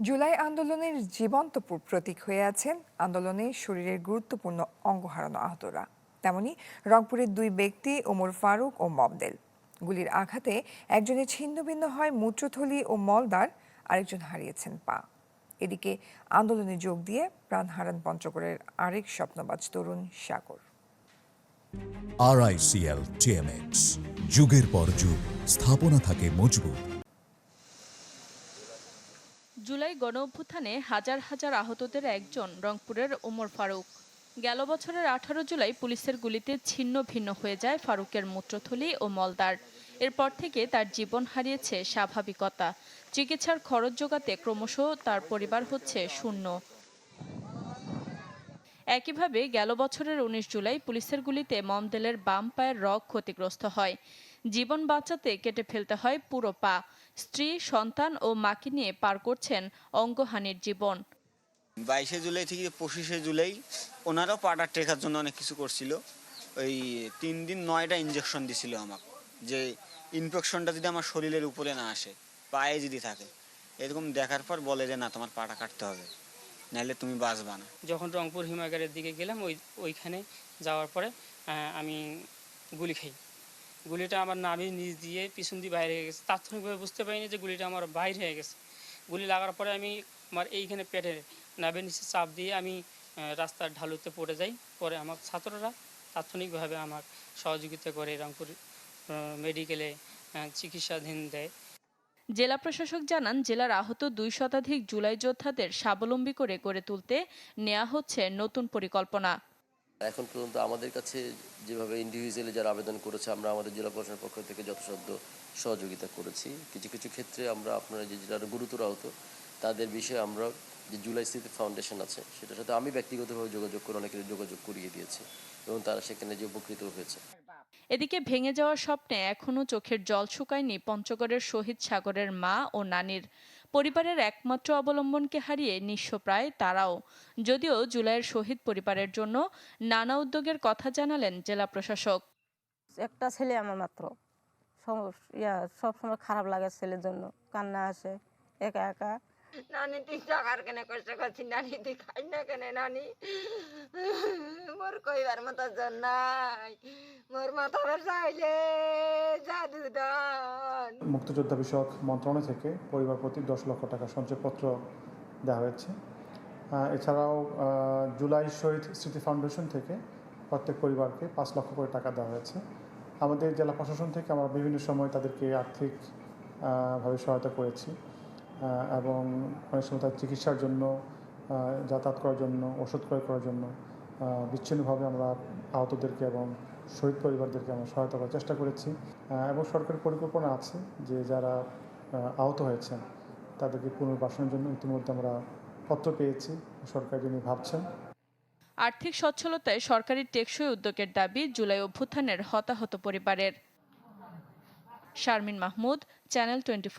জুলাই আন্দোলনের জীবন্ত প্রতীক হয়ে আছেন আন্দোলনে শরীরের গুরুত্বপূর্ণ অঙ্গ হারানো আহতরা। তেমনি রংপুরের দুই ব্যক্তি, ওমর ফারুক ও মবদেল। গুলির আঘাতে একজনের ছিন্নভিন্ন হয় মূত্রথলি ও মলদার আরেকজন হারিয়েছেন পা। এদিকে আন্দোলনে যোগ দিয়ে প্রাণ হারান পঞ্চগড়ের আরেক স্বপ্নবাজ তরুণ সাগর। আরআইসিএল টিএমএক্স যুগের পর যুগ, স্থাপনা থাকে মজবুত। জুলাই গণ অভ্যুত্থানে হাজার হাজার আহতদের একজন রংপুরের ওমর ফারুক। গেল বছরের আঠারো জুলাই পুলিশের গুলিতে ছিন্ন ভিন্ন হয়ে যায় ফারুকের মূত্রথলি ও মলদার এরপর থেকে তার জীবন হারিয়েছে স্বাভাবিকতা। চিকিৎসার খরচ জোগাতে ক্রমশ তার পরিবার হচ্ছে শূন্য। একইভাবে গেল বছরের উনিশ জুলাই পুলিশের গুলিতে মমদেলের বাম পায়ের রগ ক্ষতিগ্রস্ত হয়। জীবন বাঁচাতে কেটে ফেলতে হয় পুরো পা। স্ত্রী সন্তান ও মাকে নিয়ে পার করছেন অঙ্গহানির জীবন। বাইশে জুলাই থেকে পঁচিশে জুলাই ওনারাও পাটা টেকার জন্য অনেক কিছু করছিল। ওই তিন দিন নয়টা ইঞ্জেকশন দিছিল আমাকে যে ইনফেকশনটা যদি আমার শরীরের উপরে না আসে পায়ে যদি থাকে এরকম দেখার পর বলে যে না তোমার পাটা কাটতে হবে নাহলে তুমি বাঁচবা না। যখন রংপুর হিমাগারের দিকে গেলাম ওই ওইখানে যাওয়ার পরে আমি গুলি খাই। গুলিটা আমার নাভি নিচ দিয়ে পিছন দিয়ে বাইরে হয়ে গেছে। তাৎক্ষণিকভাবে বুঝতে পারিনি যে গুলিটা আমার বাইরে হয়ে গেছে। গুলি লাগার পরে আমি আমার এইখানে পেটে নাভের নিচে চাপ দিয়ে আমি রাস্তার ঢালুতে পড়ে যাই। পরে আমার ছাত্ররা তাৎক্ষণিকভাবে আমার সহযোগিতা করে রংপুর মেডিকেলে চিকিৎসাধীন দেয়। জেলা প্রশাসক জানান, জেলার আহত দুই শতাধিক জুলাই যোদ্ধাদের স্বাবলম্বী করে গড়ে তুলতে নেওয়া হচ্ছে নতুন পরিকল্পনা। এখন পর্যন্ত আমাদের কাছে যেভাবে ইন্ডিভিজুয়ালি যারা আবেদন করেছে, আমরা আমাদের জেলা প্রশাসনের পক্ষ থেকে যথাসাধ্য সহযোগিতা করেছি। কিছু কিছু ক্ষেত্রে আমরা আপনারা যে যারা গুরুতর আহত, তাদের বিষয়ে আমরা যে জুলাই স্মৃতি ফাউন্ডেশন আছে, সেটার সাথে আমি ব্যক্তিগতভাবে যোগাযোগ করে অনেকের যোগাযোগ করিয়ে দিয়েছি এবং তারা সেখানে যে উপকৃত হয়েছে। এদিকে ভেঙে যাওয়া স্বপ্নে এখনও চোখের জল শুকায়নি পঞ্চগড়ের শহীদ সাগরের মা ও নানির পরিবারের একমাত্র অবলম্বনকে হারিয়ে নিঃস্ব প্রায় তারাও। যদিও জুলাইয়ের শহীদ পরিবারের জন্য নানা উদ্যোগের কথা জানালেন জেলা প্রশাসক। একটা ছেলে আমার মাত্র। ইয়া সব সময় খারাপ লাগে ছেলের জন্য। কান্না আসে একা একা। নানি তুই টাকার কেনে কষ্ট করছি নানি তুই খাই না কেনে নানি? মোর কইবার মতো জন নাই। মোর মাথা চাইলে জাদু দান মুক্তিযোদ্ধা বিষয়ক মন্ত্রণালয় থেকে পরিবার প্রতি দশ লক্ষ টাকা সঞ্চয়পত্র দেওয়া হয়েছে। এছাড়াও জুলাই শহীদ স্মৃতি ফাউন্ডেশন থেকে প্রত্যেক পরিবারকে পাঁচ লক্ষ করে টাকা দেওয়া হয়েছে। আমাদের জেলা প্রশাসন থেকে আমরা বিভিন্ন সময় তাদেরকে আর্থিক আহ, ভাবে সহায়তা করেছি এবং অনেক সময় তার চিকিৎসার জন্য যাতায়াত করার জন্য ওষুধ ক্রয় করার জন্য বিচ্ছিন্নভাবে আমরা আহতদেরকে এবং শহীদ পরিবারদেরকে আমরা সহায়তা করার চেষ্টা করেছি এবং সরকারের পরিকল্পনা আছে যে যারা আহত হয়েছেন তাদেরকে পুনর্বাসনের জন্য ইতিমধ্যে আমরা পত্র পেয়েছি, সরকার যিনি ভাবছেন। আর্থিক সচ্ছলতায় সরকারি টেকসই উদ্যোগের দাবি জুলাই অভ্যুত্থানের হতাহত পরিবারের। Sharmin Mahmud, channel twenty